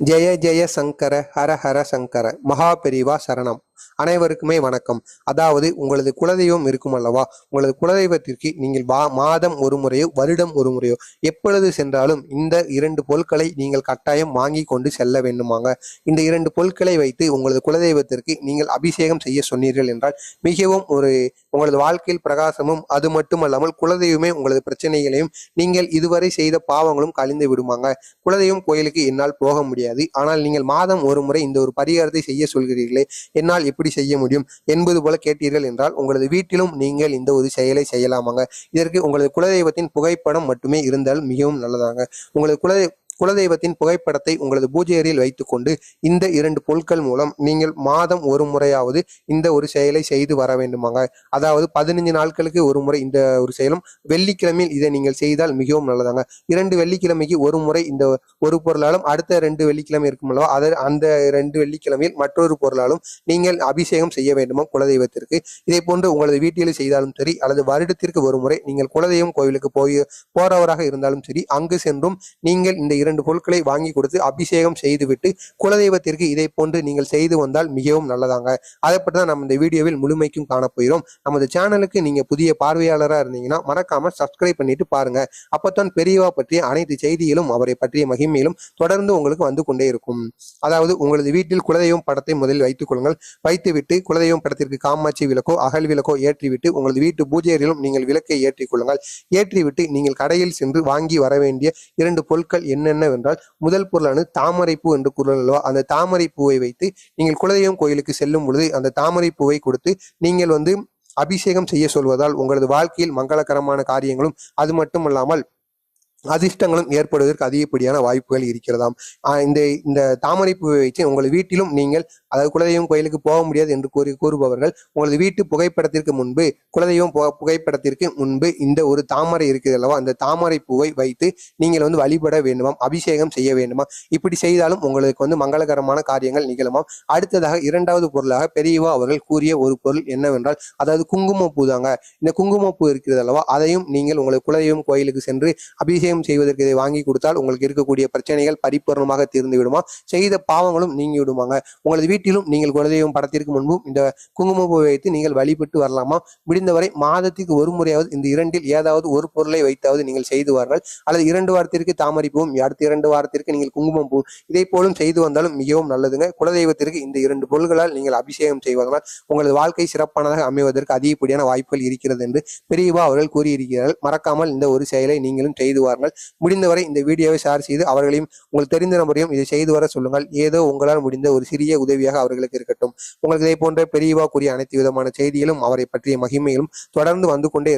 ஜெய ஜெய சங்கர ஹர ஹர சங்கர மகாபெரிவா சரணம். அனைவருக்குமே வணக்கம். அதாவது உங்களது குலதெய்வம் இருக்கும் அல்லவா உங்களது குலதெய்வத்திற்கு நீங்கள் வா மாதம் ஒரு முறையோ வருடம் ஒரு முறையோ எப்பொழுது சென்றாலும் இந்த இரண்டு பொருட்களை நீங்கள் கட்டாயம் வாங்கி கொண்டு செல்ல வேண்டுமாங்க. இந்த இரண்டு பொருட்களை வைத்து உங்களது குலதெய்வத்திற்கு நீங்கள் அபிஷேகம் செய்ய சொன்னீர்கள் என்றால் மிகவும் ஒரு உங்களது வாழ்க்கையில் பிரகாசமும் அது மட்டுமல்லாமல் குலதெய்வமே உங்களது பிரச்சனைகளையும் நீங்கள் இதுவரை செய்த பாவங்களும் கழிந்து விடுமாங்க. குலதெய்வம் கோயிலுக்கு என்னால் போக முடியாது. ஆனால் நீங்கள் மாதம் ஒரு முறை இந்த ஒரு பரிகாரத்தை செய்ய சொல்கிறீர்களே. என்னால் எப்படி செய்ய முடியும் என்பது போல கேட்டீர்கள் என்றால் உங்களது வீட்டிலும் நீங்கள் இந்த ஒரு செயலை செய்யலாமாங்க. இதற்கு உங்களது குலதெய்வத்தின் புகைப்படம் மட்டுமே இருந்தால் மிகவும் நல்லதாங்க. உங்களது குலதெய்வ குலதெய்வத்தின் புகைப்படத்தை உங்களது பூஜை அறையில் வைத்துக்கொண்டு இந்த இரண்டு பொருட்கள் மூலம் நீங்கள் மாதம் ஒரு முறையாவது இந்த ஒரு செயலை செய்து வர வேண்டுமாங்க. அதாவது பதினஞ்சு நாட்களுக்கு ஒரு முறை இந்த ஒரு செயலும் வெள்ளிக்கிழமையில் இதை நீங்கள் செய்தால் மிகவும் நல்லதாங்க. இரண்டு வெள்ளிக்கிழமைக்கு ஒரு முறை இந்த ஒரு பொருளாலும் அடுத்த ரெண்டு வெள்ளிக்கிழமை இருக்கும் அல்லவா அதை அந்த ரெண்டு வெள்ளிக்கிழமையில் மற்றொரு பொருளாலும் நீங்கள் அபிஷேகம் செய்ய வேண்டுமா குலதெய்வத்திற்கு. இதே போன்று உங்களது வீட்டில் செய்தாலும் சரி அல்லது வருடத்திற்கு ஒரு முறை நீங்கள் குலதெய்வம் கோவிலுக்கு போய் போறவராக இருந்தாலும் சரி அங்கு சென்றும் நீங்கள் இந்த இரண்டு பொருட்களை வாங்கி கொடுத்து அபிஷேகம் செய்துவிட்டு குலதெய்வத்திற்கு இதை போன்று நீங்கள் செய்து வந்தால் மிகவும் நல்லதாங்க. அதை பற்றி தான் நம்ம இந்த வீடியோவில் முழுமைக்கும் காணப்போயிரும் நமது சேனலுக்கு நீங்க புதிய பார்வையாளராக இருந்தீங்கன்னா மறக்காம சப்ஸ்கிரைப் பண்ணிட்டு பாருங்க. அப்பத்தான் பெரியவா பற்றிய அனைத்து செய்திகளும் அவரை பற்றிய மகிமையிலும் தொடர்ந்து உங்களுக்கு வந்து கொண்டே இருக்கும். அதாவது உங்களது வீட்டில் குலதெய்வம் படத்தை முதலில் வைத்துக் கொள்ளுங்கள். வைத்துவிட்டு குலதெய்வம் படத்திற்கு காமாட்சி விளக்கோ அகல் விளக்கோ ஏற்றிவிட்டு உங்களது வீட்டு பூஜை அறையிலும் நீங்கள் விளக்கை ஏற்றிக் கொள்ளுங்கள். ஏற்றிவிட்டு நீங்கள் கடையில் சென்று வாங்கி வர வேண்டிய இரண்டு பொருட்கள் என்னவென்றால் முதல் பொருளானது தாமரைப்பூ என்று குரல் அல்லவா? அந்த தாமரை பூவை வைத்து நீங்கள் குலதெய்வம் கோயிலுக்கு செல்லும் பொழுது அந்த தாமரை பூவை கொடுத்து நீங்கள் வந்து அபிஷேகம் செய்ய சொல்வதால் உங்களது வாழ்க்கையில் மங்களகரமான காரியங்களும் அது மட்டுமல்லாமல் அதிர்ஷ்டங்களும் ஏற்படுவதற்கு அதிகப்படியான வாய்ப்புகள் இருக்கிறதாம். இந்த இந்த தாமரை பூவை வைத்து உங்கள் வீட்டிலும் நீங்கள் அதாவது குலதெய்வம் கோயிலுக்கு போக முடியாது என்று கூறி கூறுபவர்கள் உங்களது வீட்டு புகைப்படத்திற்கு முன்பு குலதெய்வம் புகைப்படத்திற்கு முன்பு இந்த ஒரு தாமரை இருக்குது அல்லவா அந்த தாமரை பூவை வைத்து நீங்கள் வந்து வழிபட வேண்டுமாம் அபிஷேகம் செய்ய வேண்டுமா இப்படி செய்தாலும் உங்களுக்கு வந்து மங்களகரமான காரியங்கள் நிகழுமாம். அடுத்ததாக இரண்டாவது பொருளாக பெரியவா அவர்கள் கூறிய ஒரு பொருள் என்னவென்றால் அதாவது குங்குமப்பூ தாங்க. இந்த குங்குமப்பூ இருக்கிறது அல்லவா அதையும் நீங்கள் உங்களை குலதெய்வம் கோயிலுக்கு சென்று அபிஷேகம் செய்வதற்கு இதை வாங்கி கொடுத்தால் உங்களுக்கு இருக்கக்கூடிய பிரச்சனைகள் பரிபூர்ணமாக தீர்ந்து விடுமா? செய்த பாவங்களும் நீங்கி விடுமாங்க. உங்களது வீட்டிலும் நீங்கள் குலதெய்வம் படத்திற்கு முன்பும் இந்த குங்குமப்பூ வைத்து நீங்கள் வழிபட்டு வரலாமா? முடிந்தவரை மாதத்துக்கு ஒரு முறையாவது இந்த இரண்டில் ஏதாவது ஒரு பொருளை வைத்தாவது நீங்கள் செய்து வாருங்கள். அல்லது இரண்டு வாரத்திற்கு தாமரை பூவும் அடுத்த இரண்டு வாரத்திற்கு நீங்கள் குங்குமம் பூ இதை போலும் செய்து வந்தாலும் மிகவும் நல்லதுங்க. குலதெய்வத்திற்கு இந்த இரண்டு பொருள்களால் நீங்கள் அபிஷேகம் செய்வதனால் உங்களது வாழ்க்கை சிறப்பானதாக அமைவதற்கு அதிகப்படியான வாய்ப்புகள் இருக்கிறது என்று பெரியவா அவர்கள் கூறியிருக்கிறார்கள். மறக்காமல் இந்த ஒரு செயலை நீங்களும் செய்து வாருங்கள். முடிந்தவரை இந்த வீடியோவை ஷேர் செய்து அவர்களையும் உங்களுக்கு தெரிந்த நபரையும் இதை செய்து வர சொல்லுங்கள். ஏதோ உங்களால் முடிந்த ஒரு சிறிய உதவியாக அவர்களுக்கு இருக்கட்டும். உங்களுக்கு இதை போன்ற பெரியவா கூறிய அனைத்து விதமான செய்திகளும் அவரை பற்றிய மகிமையிலும் தொடர்ந்து வந்து கொண்டே